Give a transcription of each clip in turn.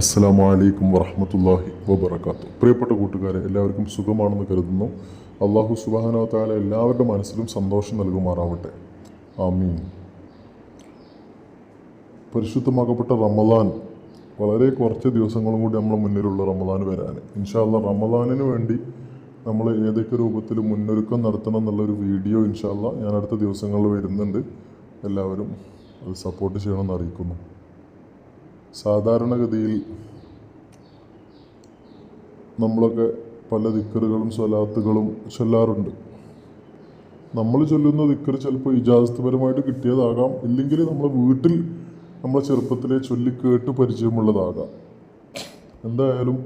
അസ്സലാമു വലൈക്കും വറഹമത്തല്ലാഹി വബർക്കാത്തു പ്രിയപ്പെട്ട കൂട്ടുകാരെ എല്ലാവർക്കും സുഖമാണെന്ന് കരുതുന്നു. അള്ളാഹു സുബാനോത്താല താല എല്ലാവരുടെ മനസ്സിലും സന്തോഷം നൽകുമാറാവട്ടെ. ആമീൻ. പരിശുദ്ധമാക്കപ്പെട്ട റമദാൻ വളരെ കുറച്ച് ദിവസങ്ങളും കൂടി നമ്മൾ മുന്നിലുള്ള റമദാൻ വരാൻ ഇൻഷാല്ല റമദാനിന് വേണ്ടി നമ്മൾ ഏതൊക്കെ രൂപത്തിൽ മുന്നൊരുക്കം നടത്തണം എന്നുള്ളൊരു വീഡിയോ ഇൻഷാല്ല ഞാൻ അടുത്ത ദിവസങ്ങളിൽ വരുന്നുണ്ട്. എല്ലാവരും അത് സപ്പോർട്ട് ചെയ്യണമെന്ന് അറിയിക്കുന്നു. സാധാരണഗതിയിൽ നമ്മളൊക്കെ പല ദിക്കറുകളും സ്വലാത്തുകളും ചൊല്ലാറുണ്ട്. നമ്മൾ ചൊല്ലുന്ന ദിക്കർ ചിലപ്പോൾ ഇജാസത്പരമായിട്ട് കിട്ടിയതാകാം. ഇല്ലെങ്കിൽ നമ്മളെ വീട്ടിൽ നമ്മളെ ചെറുപ്പത്തിലെ ചൊല്ലിക്കേട്ട് പരിചയമുള്ളതാകാം. എന്തായാലും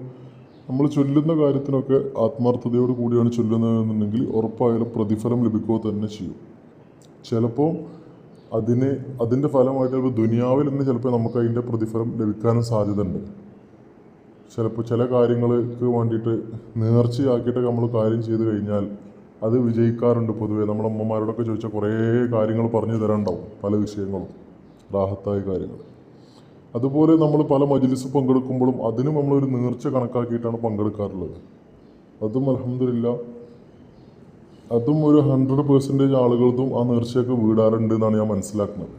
നമ്മൾ ചൊല്ലുന്ന കാര്യത്തിനൊക്കെ ആത്മാർത്ഥതയോട് കൂടിയാണ് ചൊല്ലുന്നതെന്നുണ്ടെങ്കിൽ ഉറപ്പായാലും പ്രതിഫലം ലഭിക്കുക തന്നെ ചെയ്യും. ചിലപ്പോൾ അതിന് അതിന്റെ ഫലമായിട്ട് ചിലപ്പോൾ ദുനിയാവിൽ നിന്ന് ചിലപ്പോൾ നമുക്ക് അതിന്റെ പ്രതിഫലം ലഭിക്കാനും സാധ്യതയുണ്ട്. ചിലപ്പോൾ ചില കാര്യങ്ങൾക്ക് വേണ്ടിയിട്ട് നേർച്ചയാക്കിയിട്ട് നമ്മൾ കാര്യം ചെയ്തു കഴിഞ്ഞാൽ അത് വിജയിക്കാറുണ്ട് പൊതുവേ. നമ്മുടെ അമ്മമാരോടൊക്കെ ചോദിച്ചാൽ കുറേ കാര്യങ്ങൾ പറഞ്ഞു തരാനുണ്ടാവും പല വിഷയങ്ങളും റാഹത്തായ കാര്യങ്ങൾ. അതുപോലെ നമ്മൾ പല മജിലിസ് പങ്കെടുക്കുമ്പോഴും അതിനും നമ്മളൊരു നേർച്ച കണക്കാക്കിയിട്ടാണ് പങ്കെടുക്കാറുള്ളത്. അതും അലഹമില്ല അതും ഒരു ഹൺഡ്രഡ് പെർസെന്റേജ് ആളുകൾക്കും ആ നേർച്ചയൊക്കെ വീടാറുണ്ട് എന്നാണ് ഞാൻ മനസ്സിലാക്കുന്നത്.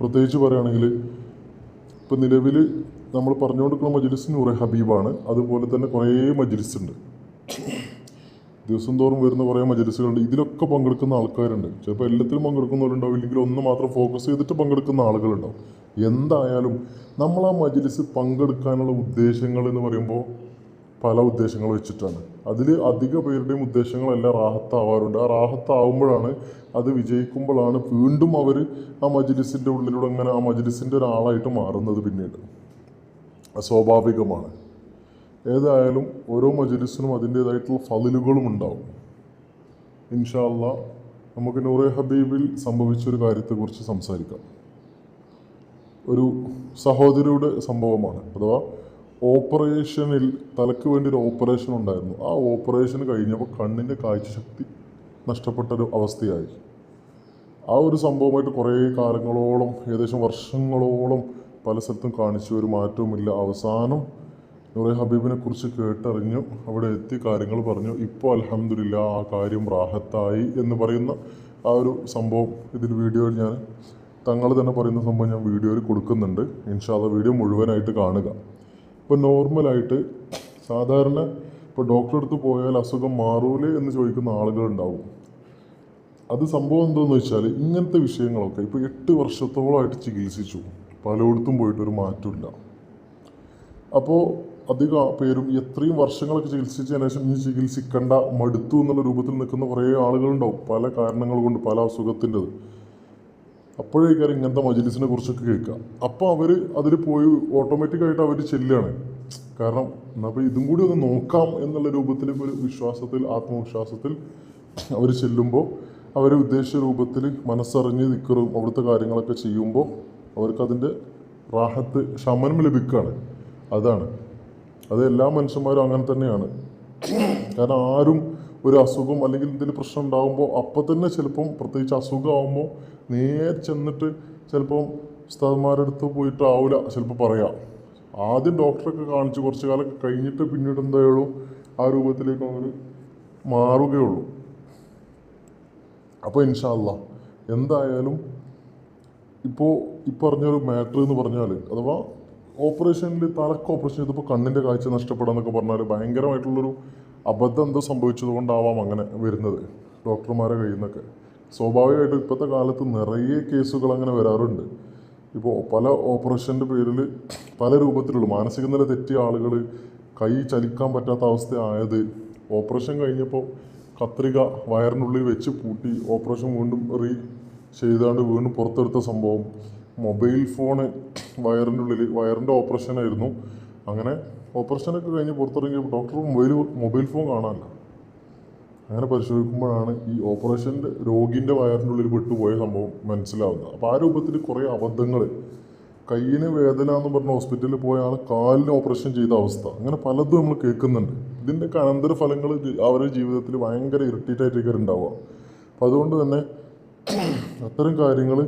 പ്രത്യേകിച്ച് പറയുകയാണെങ്കിൽ ഇപ്പം നിലവിൽ നമ്മൾ പറഞ്ഞുകൊടുക്കുന്ന മജ്ലിസ് നൂറെ ഹബീബാണ്. അതുപോലെ തന്നെ കുറേ മജ്ലിസ് ഉണ്ട് ദിവസം തോറും വരുന്ന കുറേ മജ്ലിസുകളുണ്ട്. ഇതിലൊക്കെ പങ്കെടുക്കുന്ന ആൾക്കാരുണ്ട്. ചിലപ്പോൾ എല്ലാത്തിലും പങ്കെടുക്കുന്നവരുണ്ടാവും. ഇല്ലെങ്കിൽ ഒന്ന് മാത്രം ഫോക്കസ് ചെയ്തിട്ട് പങ്കെടുക്കുന്ന ആളുകളുണ്ടാവും. എന്തായാലും നമ്മൾ ആ മജ്ലിസ് പങ്കെടുക്കാനുള്ള ഉദ്ദേശങ്ങൾ എന്ന് പറയുമ്പോൾ പല ഉദ്ദേശങ്ങൾ വെച്ചിട്ടാണ്. അതിൽ അധിക പേരുടെയും ഉദ്ദേശങ്ങളെല്ലാം റാഹത്താവാറുണ്ട്. ആ റാഹത്താവുമ്പോഴാണ് അത് വിജയിക്കുമ്പോഴാണ് വീണ്ടും അവർ ആ മജ്ലിസിന്റെ ഉള്ളിലൂടെ അങ്ങനെ ആ മജ്ലിസിന്റെ ഒരാളായിട്ട് മാറുന്നത് പിന്നീട്. സ്വാഭാവികമാണ്. ഏതായാലും ഓരോ മജ്ലിസിനും അതിന്റേതായിട്ടുള്ള ഫതിലുകളും ഉണ്ടാവും. ഇൻഷാല്ല നമുക്ക് നൂറെ ഹബീബിൽ സംഭവിച്ചൊരു കാര്യത്തെക്കുറിച്ച് സംസാരിക്കാം. ഒരു സഹോദരിയുടെ സംഭവമാണ്. അഥവാ ഓപ്പറേഷനിൽ തലയ്ക്ക് വേണ്ടി ഒരു ഓപ്പറേഷൻ ഉണ്ടായിരുന്നു. ആ ഓപ്പറേഷൻ കഴിഞ്ഞപ്പോൾ കണ്ണിന്റെ കാഴ്ചശക്തി നഷ്ടപ്പെട്ട ഒരു അവസ്ഥയായി. ആ ഒരു സംഭവമായിട്ട് കുറേ കാലങ്ങളോളം ഏകദേശം വർഷങ്ങളോളം പല സ്ഥലത്തും കാണിച്ചു ഒരു മാറ്റവുമില്ല. അവസാനം നൂറെ ഹബീബിനെ കുറിച്ച് കേട്ടറിഞ്ഞു അവിടെ എത്തി കാര്യങ്ങൾ പറഞ്ഞു ഇപ്പോൾ അലഹമില്ല ആ കാര്യം റാഹത്തായി എന്ന് പറയുന്ന ആ ഒരു സംഭവം ഇതിൽ വീഡിയോയിൽ ഞാൻ തങ്ങൾ തന്നെ പറയുന്ന സംഭവം ഞാൻ വീഡിയോയിൽ കൊടുക്കുന്നുണ്ട്. ഇൻഷാല്ല വീഡിയോ മുഴുവനായിട്ട് കാണുക. ഇപ്പോൾ നോർമലായിട്ട് സാധാരണ ഇപ്പോൾ ഡോക്ടറെ അടുത്ത് പോയാൽ അസുഖം മാറൂലേ എന്ന് ചോദിക്കുന്ന ആളുകളുണ്ടാവും. അത് സംഭവം എന്താണെന്ന് വെച്ചാൽ ഇങ്ങനത്തെ വിഷയങ്ങളൊക്കെ ഇപ്പോൾ എട്ട് വർഷത്തോളമായിട്ട് ചികിത്സിച്ചു. പലയിടത്തും പോയിട്ട് ഒരു മാറ്റമില്ല. അപ്പോൾ അധിക പേരും എത്രയും വർഷങ്ങളൊക്കെ ചികിത്സിച്ചതിന് ശേഷം ഇനി ചികിത്സിക്കേണ്ട മടുത്തു എന്നുള്ള രൂപത്തിൽ നിൽക്കുന്ന കുറേ ആളുകളുണ്ടാവും. പല കാരണങ്ങൾ കൊണ്ട് പല അസുഖത്തിന്റെത്. അപ്പോഴേക്കാരും ഇങ്ങനത്തെ മജിലിസിനെ കുറിച്ചൊക്കെ കേൾക്കുക അപ്പോൾ അവർ അതിൽ പോയി ഓട്ടോമാറ്റിക്കായിട്ട് അവർ ചെല്ലുകയാണ് കാരണം എന്നാൽ അപ്പോൾ ഇതും കൂടി ഒന്ന് നോക്കാം എന്നുള്ള രൂപത്തിൽ ഒരു വിശ്വാസത്തിൽ ആത്മവിശ്വാസത്തിൽ അവർ ചെല്ലുമ്പോൾ അവർ ഉദ്ദേശിച്ച രൂപത്തിൽ മനസ്സറിഞ്ഞ് നിൽക്കറും അവിടുത്തെ കാര്യങ്ങളൊക്കെ ചെയ്യുമ്പോൾ അവർക്കതിന്റെ റാഹത്ത് ശമനം ലഭിക്കുകയാണ് അതാണ്. അത് എല്ലാ മനുഷ്യന്മാരും അങ്ങനെ തന്നെയാണ്. കാരണം ആരും ഒരു അസുഖം അല്ലെങ്കിൽ എന്തെങ്കിലും പ്രശ്നം ഉണ്ടാകുമ്പോൾ അപ്പോൾ തന്നെ ചിലപ്പം പ്രത്യേകിച്ച് അസുഖമാകുമ്പോൾ നേരെ ചെന്നിട്ട് ചിലപ്പം ഉസ്താദ്മാരുടെ അടുത്ത് പോയിട്ടാവില്ല ചിലപ്പോൾ പറയാം. ആദ്യം ഡോക്ടറൊക്കെ കാണിച്ച് കുറച്ച് കാലം കഴിഞ്ഞിട്ട് പിന്നീട് എന്തായാലും ആ രൂപത്തിലേക്ക് അവർ മാറുകയുള്ളൂ. അപ്പോൾ ഇൻഷാല്ല എന്തായാലും ഇപ്പോൾ ഈ പറഞ്ഞൊരു മാറ്റർ എന്ന് പറഞ്ഞാൽ അഥവാ ഓപ്പറേഷനിൽ തലക്ക് ഓപ്പറേഷൻ ചെയ്തപ്പോൾ കണ്ണിന്റെ കാഴ്ച നഷ്ടപ്പെടാന്നൊക്കെ പറഞ്ഞാൽ ഭയങ്കരമായിട്ടുള്ളൊരു അബദ്ധം എന്തോ സംഭവിച്ചത് കൊണ്ടാവാം അങ്ങനെ വരുന്നത് ഡോക്ടർമാരെ കയ്യിൽ നിന്നൊക്കെ. സ്വാഭാവികമായിട്ടും ഇപ്പോഴത്തെ കാലത്ത് നിറയെ കേസുകൾ അങ്ങനെ വരാറുണ്ട്. ഇപ്പോൾ പല ഓപ്പറേഷന്റെ പേരിൽ പല രൂപത്തിലുള്ള മാനസിക നില തെറ്റിയ ആളുകൾ കൈ ചലിക്കാൻ പറ്റാത്ത അവസ്ഥ ആയത് ഓപ്പറേഷൻ കഴിഞ്ഞപ്പോൾ കത്രിക വയറിനുള്ളിൽ വെച്ച് പൂട്ടി ഓപ്പറേഷൻ വീണ്ടും റീ ചെയ്താണ്ട് വീണ്ടും പുറത്തെടുത്ത സംഭവം. മൊബൈൽ ഫോണ് വയറിന്റെ ഉള്ളിൽ വയറിന്റെ ഓപ്പറേഷൻ ആയിരുന്നു അങ്ങനെ ഓപ്പറേഷനൊക്കെ കഴിഞ്ഞ് പുറത്തിറങ്ങിയപ്പോൾ ഡോക്ടർ മൊബൈൽ മൊബൈൽ ഫോൺ കാണാനില്ല. അങ്ങനെ പരിശോധിക്കുമ്പോഴാണ് ഈ ഓപ്പറേഷന്റെ രോഗിന്റെ വയറിന്റെ ഉള്ളിൽ പെട്ടുപോയ സംഭവം മനസ്സിലാവുന്നത്. അപ്പോൾ ആ രൂപത്തിൽ കുറേ അബദ്ധങ്ങൾ കയ്യിന് വേദന എന്ന് പറഞ്ഞ ഹോസ്പിറ്റലിൽ പോയ ആൾ കാലിന് ഓപ്പറേഷൻ ചെയ്ത അവസ്ഥ അങ്ങനെ പലതും നമ്മൾ കേൾക്കുന്നുണ്ട്. ഇതിന്റെയൊക്കെ അനന്തരഫലങ്ങൾ അവരുടെ ജീവിതത്തിൽ ഭയങ്കര ഇറിറ്റേറ്റ് ആയിട്ടൊക്കെ ഉണ്ടാവുക. അപ്പോൾ അതുകൊണ്ട് തന്നെ അത്തരം കാര്യങ്ങൾ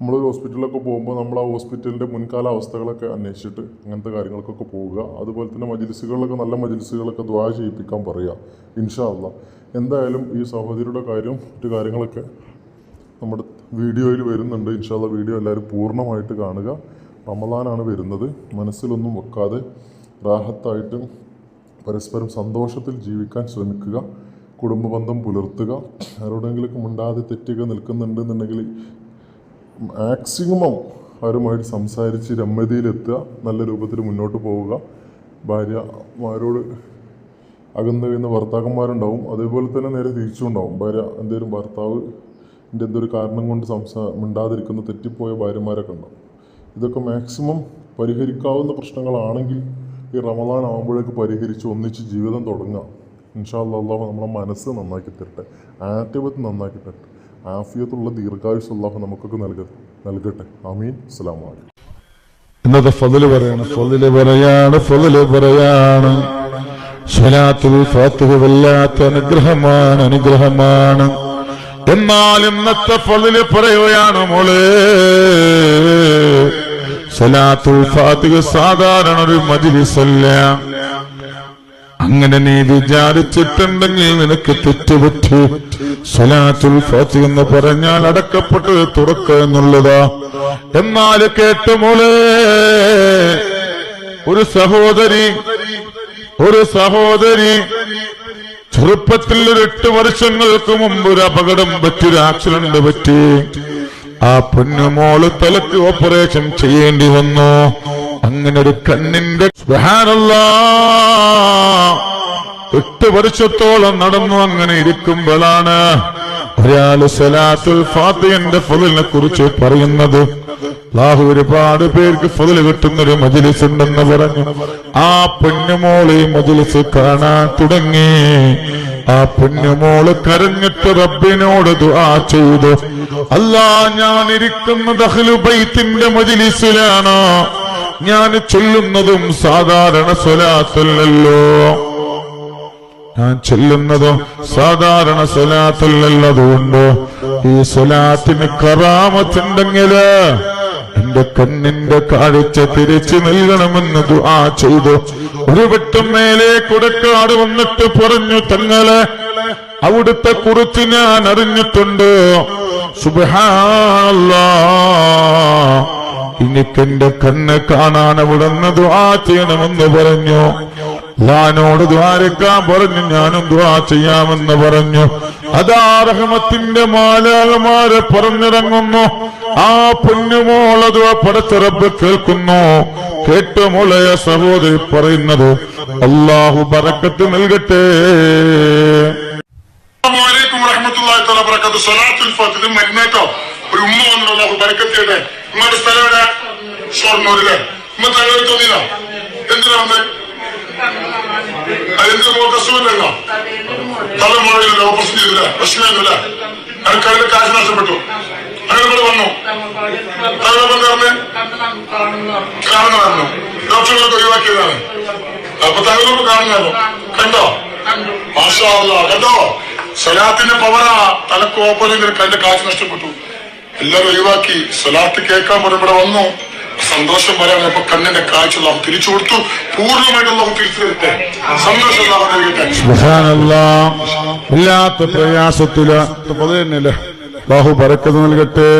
നമ്മൾ ഹോസ്പിറ്റലിലൊക്കെ പോകുമ്പോൾ നമ്മൾ ആ ഹോസ്പിറ്റലിന്റെ മുൻകാല അവസ്ഥകളൊക്കെ അന്വേഷിച്ചിട്ട് അങ്ങനത്തെ കാര്യങ്ങൾക്കൊക്കെ പോവുക. അതുപോലെ തന്നെ മജിലിസുകളിലൊക്കെ നല്ല മജിലിസുകളൊക്കെ ദ്വാ ചെയ്യിപ്പിക്കാൻ പറയുക. ഇൻഷാല്ല എന്തായാലും ഈ സഹോദരിയുടെ കാര്യവും മറ്റു കാര്യങ്ങളൊക്കെ നമ്മുടെ വീഡിയോയിൽ വരുന്നുണ്ട്. ഇൻഷാല്ല വീഡിയോ എല്ലാവരും പൂർണമായിട്ട് കാണുക. റമലാനാണ് വരുന്നത്. മനസ്സിലൊന്നും വെക്കാതെ റാഹത്തായിട്ട് പരസ്പരം സന്തോഷത്തിൽ ജീവിക്കാൻ ശ്രമിക്കുക. കുടുംബബന്ധം പുലർത്തുക. ആരോടെങ്കിലൊക്കെ മിണ്ടാതെ തെറ്റുക നിൽക്കുന്നുണ്ടെന്നുണ്ടെങ്കിൽ മാക്സിമം അവരുമായിട്ട് സംസാരിച്ച് രമ്യതയിലെത്തുക നല്ല രൂപത്തിൽ മുന്നോട്ട് പോവുക. ഭാര്യമാരോട് അകന്നു കഴിയുന്ന ഭർത്താക്കന്മാരുണ്ടാവും. അതേപോലെ തന്നെ നേരെ തിരിച്ചുണ്ടാവും. ഭാര്യ എന്തെങ്കിലും ഭർത്താവ് എന്തൊരു കാരണം കൊണ്ട് സംസാ മിണ്ടാതിരിക്കുന്ന തെറ്റിപ്പോയ ഭാര്യമാരൊക്കെ ഉണ്ടാവും. ഇതൊക്കെ മാക്സിമം പരിഹരിക്കാവുന്ന പ്രശ്നങ്ങളാണെങ്കിൽ ഈ റമദാൻ ആകുമ്പോഴേക്ക് പരിഹരിച്ച് ഒന്നിച്ച് ജീവിതം തുടങ്ങാം ഇൻഷാ അള്ളാഹു നമ്മളെ മനസ്സ് നന്നാക്കി തരട്ടെ ആറ്റവത്ത് നന്നാക്കി തരട്ടെ. ആഫിയത്തുള്ള ദീർഘായുസ് അള്ളാഹു നമുക്കൊക്കെ നൽക നൽകട്ടെ. അമീൻ അലൈക്കും. ഇന്നത്തെ ഫതിൽ പറയാണ് ഫതിൽ പറയാണ് ഫതിൽ പറയാണ്. വല്ലാത്ത അനുഗ്രഹമാണ് അനുഗ്രഹമാണ്. എന്നാൽ ഇന്നത്തെ ഫതിൽ പറയുകയാണ് മോളെ സ്വലാത്തുൽ ഫാത്തിഹ സാധാരണ ഒരു മജിലിസല്ല. അങ്ങനെ നീ വിചാരിച്ചിട്ടുണ്ടെങ്കിൽ നിനക്ക് തെറ്റുപറ്റി. സുലാത്തുൽ ഫാത്തിഹ എന്ന് പറഞ്ഞാൽ അടക്കപ്പെട്ട് തുറക്ക എന്നുള്ളതാ. എന്നാൽ കേട്ടു മോളെ ഒരു സഹോദരി ഒരു സഹോദരി ചെറുപ്പത്തിൽ ഒരു എട്ട് വർഷങ്ങൾക്ക് മുമ്പ് ഒരു അപകടം പറ്റി ഒരു ആക്സിഡന്റ് പറ്റി. ആ പൊന്നുമോൾ തലക്ക് ഓപ്പറേഷൻ ചെയ്യേണ്ടി വന്നു. അങ്ങനെ ഒരു കണ്ണിന്റെ. എട്ട് വർഷത്തോളം നടന്നു അങ്ങനെ ഇരിക്കുമ്പോഴാണ് ഒരാൾ സലാത്തുൽ ഫാത്തിയന്റെ ഫതിലിനെ കുറിച്ച് പറയുന്നത്. ലാഹു ഒരുപാട് പേർക്ക് ഫതിൽ കിട്ടുന്ന ഒരു മജിലിസ് ഉണ്ടെന്ന് പറഞ്ഞു. ആ പൊന്നുമോൾ മജിലിസ് കാണാൻ തുടങ്ങി. ആ പൊന്നുമോൾ കരഞ്ഞിട്ട് റബ്ബിനോട് ദുആ ചെയ്തു. അല്ലാ ഞാൻ ഇരിക്കുന്ന ഇരിക്കുന്നത് അഹ്ലുബൈത്തിന്റെ മജിലിസിലാണ്. ഞാൻ ചൊല്ലുന്നതും സാധാരണ സ്വലാത്തല്ലോ ഞാൻ ചൊല്ലുന്നതും സാധാരണ സ്വലാത്തല്ലതുകൊണ്ട് ഈ സ്വലാത്തിന് കറാമത്തുണ്ടെങ്കിൽ എന്റെ കണ്ണിന്റെ കാഴ്ച തിരിച്ചു നൽകണമെന്ന് ആ ചെയ്തു. ഒരു വട്ടം മേലെ കുടക്കാട് വന്നിട്ട് പറഞ്ഞു തങ്ങളെ അവിടുത്തെ കുറിച്ച് ഞാൻ അറിഞ്ഞിട്ടുണ്ട്. സുബഹാനല്ലാ. എനിക്കെന്റെ കണ്ണ് കാണാൻ അവിടുന്ന് ദ്വാ ചെയ്യണമെന്ന് പറഞ്ഞു. ഞാനോട് ദ്വാരക്കാൻ പറഞ്ഞു. ഞാനും ദ്വാ ചെയ്യാമെന്ന് പറഞ്ഞു. അതാ റഹ്മത്തിന്റെ മാലാളമാരെ പറഞ്ഞിറങ്ങുന്നു. ആ പൊന്നുമോളത് പടച്ചിറപ്പ് കേൾക്കുന്നു. കേട്ടു മുളയ സഹോദരി പറയുന്നത്. അള്ളാഹു ബറക്കത്ത് നൽകട്ടെ. അസ്സലാമലൈക്കും വറഹ്മത്തുള്ളാഹി ഒരു ഉമ്മ വന്നിട്ട് ബറക്കത്ത് ചെയ്യട്ടെ ഉമ്മയുടെ സ്ഥലം എവിടെ? ഷൊർണൂരിലെ. ഉമ്മ തങ്ങൾ തോന്നിയില്ല എന്തിനാ വന്നേ? അതെന്ത് മോൾക്ക് അസുഖമില്ലല്ലോ തലമുറയില്ല ഓപ്പറേഷൻ ചെയ്തില്ല? പ്രശ്നമില്ല എനിക്ക് അതിന്റെ കാശ് നഷ്ടപ്പെട്ടു. അങ്ങനെ വന്നു. തലമുറ പറഞ്ഞ്? കാണുന്നതായിരുന്നു. ഡോക്ടറുകളൊക്കെ ഒഴിവാക്കിയതാണ്. അപ്പൊ തലമുറ കാണുന്നതായിരുന്നു. കണ്ടോ? മാഷാ കണ്ടോ? സലാത്തിന്റെ പവറാ തലക്ക് ഓപ്പറിൽ അതിന്റെ കാശ് നഷ്ടപ്പെട്ടു. എല്ലാവരും ഒഴിവാക്കി സലാത്ത് കേൾക്കാൻ പറഞ്ഞു ഇവിടെ വന്നു. സന്തോഷം വരാൻ അപ്പൊ കണ്ണിന്റെ കാഴ്ച അള്ളാഹു തിരിച്ചു കൊടുത്തു. പൂർണമായിട്ട് സന്തോഷം. പ്രയാസത്തിൽ. ബാഹു പറക്കത് നൽകട്ടെ.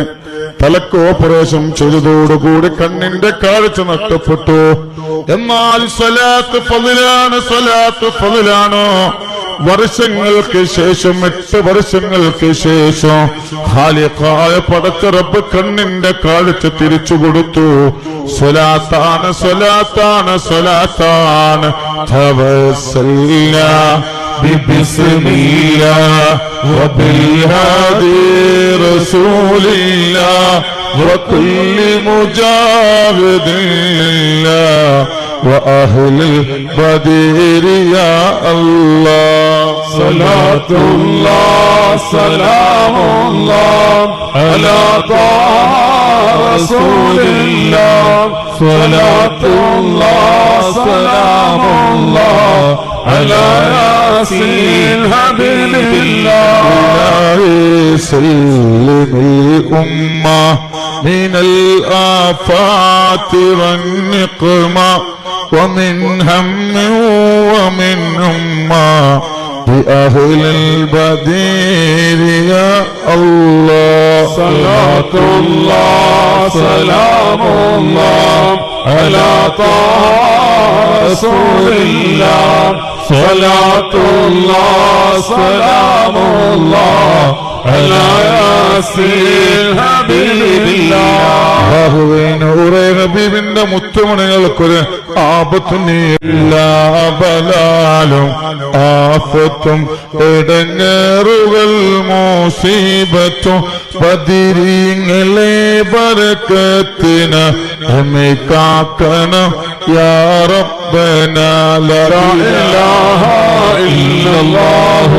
തലക്ക് ഓപ്പറേഷൻ ചെയ്തതോടുകൂടി കണ്ണിന്റെ കാഴ്ച നഷ്ടപ്പെട്ടു. എന്നാൽ സലാത്ത് പതിലാണ് സലാത്ത് പതിലാണ് വർഷങ്ങൾക്ക് ശേഷം എട്ട് വർഷങ്ങൾക്ക് ശേഷം ഖാലിഖായ പടച്ചിറപ്പ് കണ്ണിന്റെ കാഴ്ച തിരിച്ചു കൊടുത്തു സ്വലാത്താണ് സ്വലാത്താണ് സ്വലാത്താണ് തവസല്ല ببسم الله وبالهادي رسول الله وكل مجاهد لله وأهل البدير يا الله. صلاة الله سلام الله على طه رسول الله صلاة الله سلام الله على ياسين حبيب الله سلم الأمة من الآفات والنقمة. ومن هم ومن أمة بأهل البدير يا الله. صلاة الله سلام الله. على طه رسول الله. صلاة الله سلام الله على ياسين حبيب الله ബാഹുവിനൂറെ ഹബീബിന്റെ മുത്തുമണികൾക്കൊരു ആപത്തും എല്ലാ ബലാലും ആഫത്തും ഇടങ്ങേറുകൾ മോസീബത്തും ബദിരീങ്ങളെ ബരക്കത്തിന് എന്നെ കാക്കണം യാ റബ്ബന ലാ إله إلا الله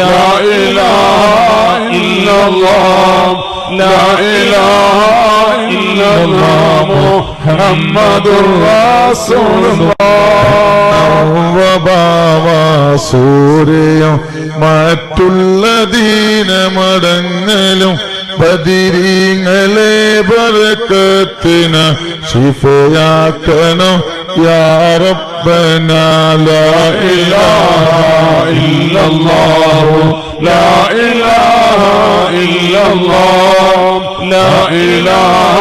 لا إله إلا الله لا إله إلا الله محمد رسول الله സൂര്യം മറ്റുള്ള ദീനമടങ്ങലും ബദിരീങ്ങളെ ബരക്കത്തിന് ശിഫയാക്കണം യാ റബ്ബന ലാ إله إلا الله لا إله إلا الله لا إله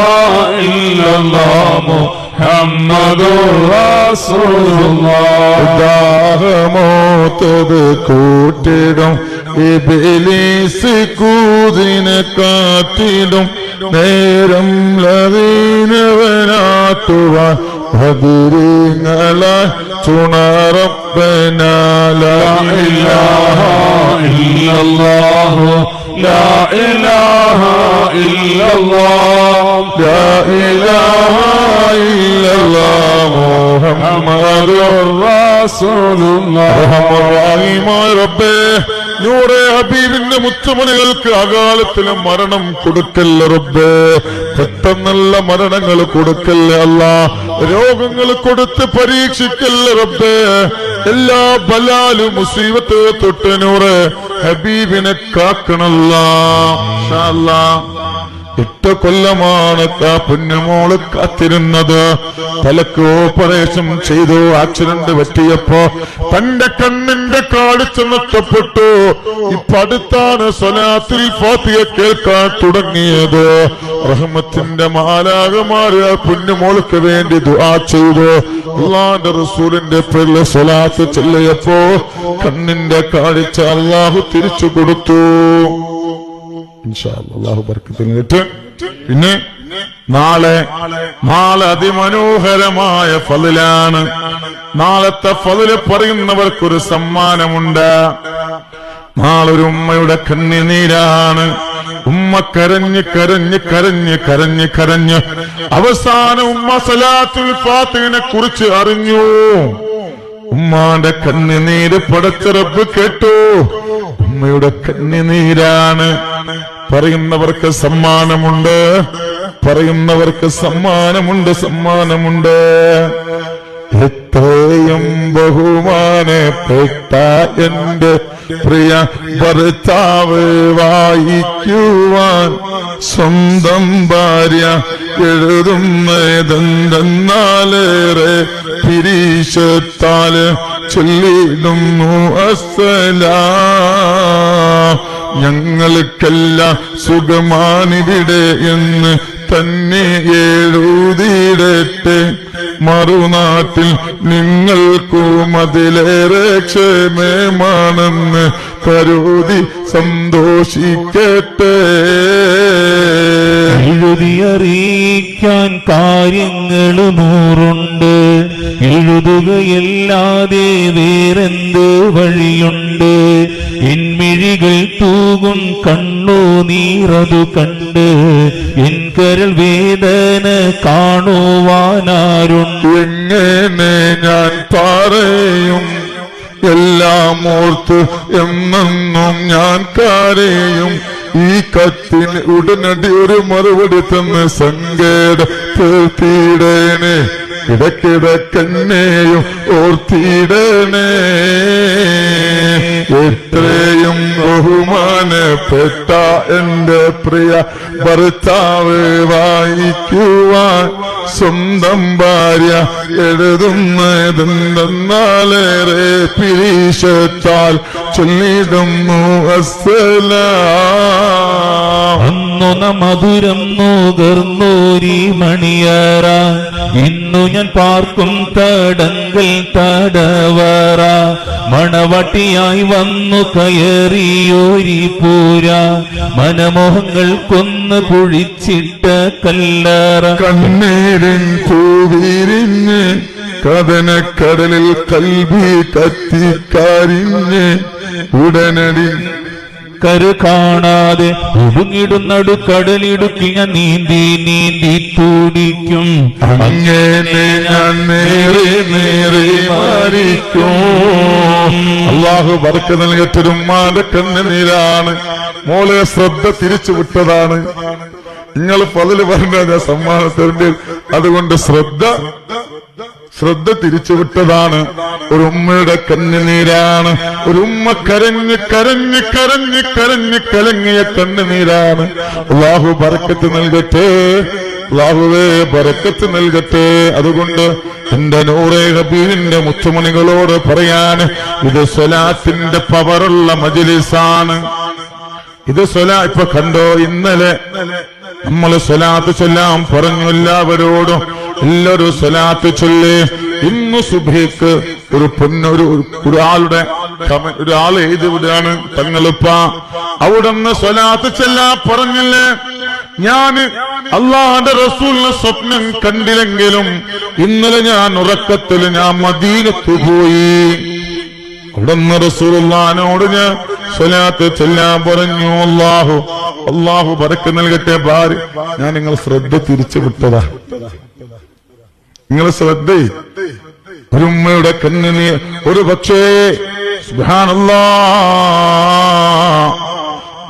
إلا الله محمد رسول الله ദാഹമോത്തത് കൂട്ടിടും ഇബിലീസ് കൂതിനെ കാട്ടിടും നേരം ലവീനവനാട്ടുവാൻ ഭദ്രീങ്ങളാൽ ചുണറപ്പനാല لا إله إلا الله لا إله إلا الله لا إله إلا الله محمد رسول الله റഹ്മാനുമായ റബ്ബേ നൂറെ ഹബീബിന്റെ മുത്തുമണികൾക്ക് അകാലത്തിന് മരണം കൊടുക്കല്ല റബ്ബേ? പെട്ടെന്നുള്ള മരണങ്ങൾ കൊടുക്കല്ല അല്ല? രോഗങ്ങൾ കൊടുത്ത് പരീക്ഷിക്കല്ല റബ്ബേ? എല്ലാ ബലാലും മുസീബത്ത് തൊട്ട് നൂറ് ഹബീബിനെ കാക്കണല്ല. എട്ട് കൊല്ലമാണ് ആ പൊന്നുമോൾ കാത്തിരുന്നത്. തലക്ക് ഓപ്പറേഷൻ ചെയ്തു ആക്സിഡന്റ് പറ്റിയപ്പോ തന്റെ കണ്ണിന്റെ കാഴ്ച നഷ്ടപ്പെട്ടു ഇപ്പൊ അടുത്താണ് സ്വലാത്തിൽ ഫാത്തിയ കേൾക്കാൻ തുടങ്ങിയത്. റഹ്മത്തിന്റെ മാലാകമാര് പുണ്യമോൾക്ക് വേണ്ടി ദുആ ചെയ്തു. അള്ളാന്റെ റസൂലിന്റെ പേരിൽ സ്വലാത്ത് ചെല്ലയപ്പോ കണ്ണിന്റെ കാഴ്ച അള്ളാഹു തിരിച്ചു കൊടുത്തു. അള്ളാഹു ബർക്കത്തിൽ പിന്നെ നാളെ നാളെ അതിമനോഹരമായ ഫതിലാണ് നാളത്തെ ഫതിൽ പറയുന്നവർക്കൊരു സമ്മാനമുണ്ട്. നാളൊരു ഉമ്മയുടെ കണ്ണിനീരാണ്. ഉമ്മ കരഞ്ഞ് കരഞ്ഞ് കരഞ്ഞ് കരഞ്ഞ് കരഞ്ഞ് അവസാന ഉമ്മ സലാത്തുൽ ഫാത്തിനെ കുറിച്ച് അറിഞ്ഞു. ഉമ്മാന്റെ കണ്ണിനീര് പടച്ചിറപ്പ് കേട്ടു. ഉമ്മയുടെ കണ്ണിനീരാണ്. പറയുന്നവർക്ക് സമ്മാനമുണ്ട്. പറയുന്നവർക്ക് സമ്മാനമുണ്ട് സമ്മാനമുണ്ട്. എത്രയും ബഹുമാനപ്പെട്ട എന്റെ പ്രിയ ഭർത്താവ് വായിക്കുവാൻ സ്വന്തം ഭാര്യ എഴുതുന്നതെന്തെന്നാലേറെ പിരീശത്താൽ ചൊല്ലിടുന്നു അസ്സലാ. ഞങ്ങൾക്കെല്ലാം സുഖമാണിവിടെ എന്ന് തന്നെ എഴുതിയിടട്ടെ. മറുനാട്ടിൽ നിങ്ങൾക്കും അതിലേറെ ക്ഷേമമാണെന്ന് കരുതി സന്തോഷിക്കട്ടെ. എഴുതിയറിയിക്കാൻ കാര്യങ്ങൾ നൂറുണ്ട്. എഴുതുകയല്ലാതെ വേറെന്ത് വഴിയുണ്ട്? തൂകും കണ്ണു നീറതു കണ്ട് എൻ കരൽ വേദന കാണുവാനാരുണ്ട് എങ്ങനെ ഞാൻ പറയും? എല്ലാം ഓർത്ത് എന്നെന്നും ഞാൻ കരയും. ഈ കത്തിന് ഉടനടി ഒരു മറുപടി തന്ന് സങ്കേട തീർത്തിടേനെ ഇടക്കിടക്കെന്നെയും ഓർത്തിടണേ. എത്രയും ബഹുമാനപ്പെട്ട എന്റെ പ്രിയ ഭർത്താവ് വായിക്കുവാൻ സ്വന്തം ഭാര്യ എഴുതുന്നതെന്തെന്നാലേറെ പിരീശത്താൽ ചൊല്ലിടുന്നു അസല അന്നു നമധുരം മധുരം നുകർന്നൂരി മണിയറ ഇന്നു ഞാൻ പാർക്കും തടങ്കൽ തടവറ. മണവട്ടിയായി വന്നു കയറിയോരി പൂര. മനമോഹങ്ങൾ കൊന്ന് കുഴിച്ചിട്ട കല്ലറ. കണ്ണീരിൻ പൂവിരിഞ്ഞ് കഥനക്കടലിൽ കൽവി കത്തിക്കാരിഞ്ഞ് ഉടനടി കര കാണാതെ ഒടുങ്ങിടുന്നടു കടലിടുക്കി ഞാൻ നീന്തി നീന്തി തൂടിക്കും. അങ്ങനെ ഞാൻ നേരെ നേരെ അള്ളാഹു വർക്ക് നൽകറ്റൊരു ഉമ്മാന്റെ കണ്ണുനീരാണ് മോളെ ശ്രദ്ധ തിരിച്ചു വിട്ടതാണ്. നിങ്ങൾ പതിൽ പറഞ്ഞ ഞാൻ സമ്മാനം തരേണ്ടി? അതുകൊണ്ട് ശ്രദ്ധ ശ്രദ്ധ തിരിച്ചുവിട്ടതാണ്. ഒരു ഉമ്മയുടെ കണ്ണുനീരാണ്. ഒരു ഉമ്മ കരഞ്ഞ് കരഞ്ഞ് കരഞ്ഞ് കരഞ്ഞ് കലങ്ങിയ കണ്ണുനീരാണ്. അള്ളാഹു പറക്കത്ത് നൽകട്ടെ. അള്ളാഹുവേ പറക്കത്ത് നൽകട്ടെ. അതുകൊണ്ട് എന്റെ നൂറേ ഹബീബിന്റെ മുത്തുമണികളോട് പറയാൻ ഇത് സ്വലാത്തിന്റെ പവറുള്ള മജിലിസാണ്. ഇത് സ്വലാ ഇപ്പൊ കണ്ടോ ഇന്നലെ നമ്മൾ സ്വലാത്ത് ചൊല്ലാം പറഞ്ഞു എല്ലാവരോടും. എല്ലാവരും സ്വലാത്ത് ചൊല്ലി ഇന്ന് സുബഹിക്ക് ഒരു പൊന്നൊരു ഒരാളുടെ ഒരാൾ എഴുതി വിടുകയാണ് അവിടെ അവിടുന്ന് സ്വലാത്ത് ചെല്ലാ പറഞ്ഞില്ലേ? ഞാൻ അള്ളാഹന്റെ റസൂലിന്റെ സ്വപ്നം കണ്ടില്ലെങ്കിലും ഇന്നലെ ഞാൻ ഉറക്കത്തിൽ ഞാൻ മദീനത്ത് പോയി. അവിടുന്ന് റസൂലുള്ളാനോട് ഞാൻ സ്വലാത്ത് ചെല്ലാൻ പറഞ്ഞു. അള്ളാഹു അള്ളാഹു പരക്ക് നൽകട്ടെ ഭാര്യ. ഞാൻ നിങ്ങൾ ശ്രദ്ധ തിരിച്ചു വിട്ടതാ. നിങ്ങൾ ശ്രദ്ധ. ഒരു ഉമ്മയുടെ കണ്ണിന് ഒരു പക്ഷേ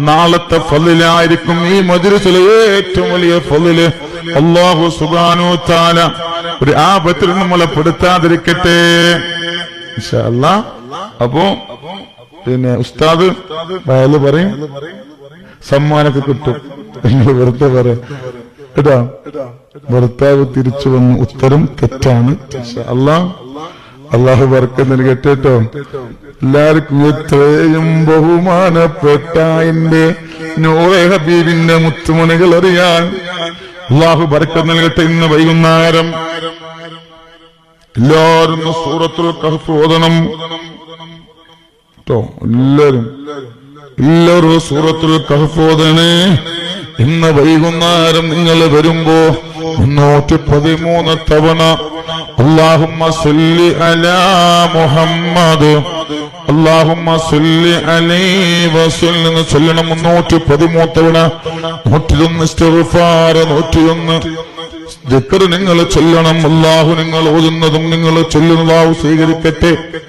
നാളത്തെ ഫലിലായിരിക്കും ഈ മധുരത്തിലെ ഏറ്റവും വലിയ ഫലിൽ. അള്ളാഹു സുബാനു താല ഒരു ആപത്തിൽ നമ്മളെ പെടുത്താതിരിക്കട്ടെ. അപ്പോ പിന്നെ ഉസ്താദ് വയൽ പറയും. സമ്മാനൊക്കെ കിട്ടും. നിങ്ങൾ വെറുതെ പറയാം. കേട്ടോ ഭർത്താവ് തിരിച്ചു വന്ന ഉത്തരം തെറ്റാണ്. അല്ലാ അള്ളാഹു വർക്ക് നൽകട്ടെട്ടോ എല്ലാവർക്കും ഇത്രയും ബഹുമാനപ്പെട്ട എന്റെ നൂറെ ഹബീബിന്റെ മുത്തുമണികൾ അറിയാൻ അള്ളാഹു വർക്ക് നൽകട്ടെ ഇന്ന് വൈകുന്നേരം. എല്ലാവരും സൂറത്തുൽ കഹഫ് ഓതണം. എല്ലാവരും എല്ലാവരും സൂറത്തുൽ കഹഫ് ഓതണേ. ഇന്ന് വൈകുന്നേരം നിങ്ങൾ വരുമ്പോ മുന്നൂറ്റി പതിമൂന്ന് തവണ അലാ മുഹമ്മദ്. ചൊല്ലണം മുന്നൂറ്റി പതിമൂന്ന് തവണ. നൂറ്റിയൊന്ന് നൂറ്റിയൊന്ന് നിങ്ങൾ ചൊല്ലണം. അള്ളാഹു നിങ്ങൾ ഓതുന്നതും നിങ്ങൾ ചൊല്ലുന്നതാവും സ്വീകരിക്കട്ടെ.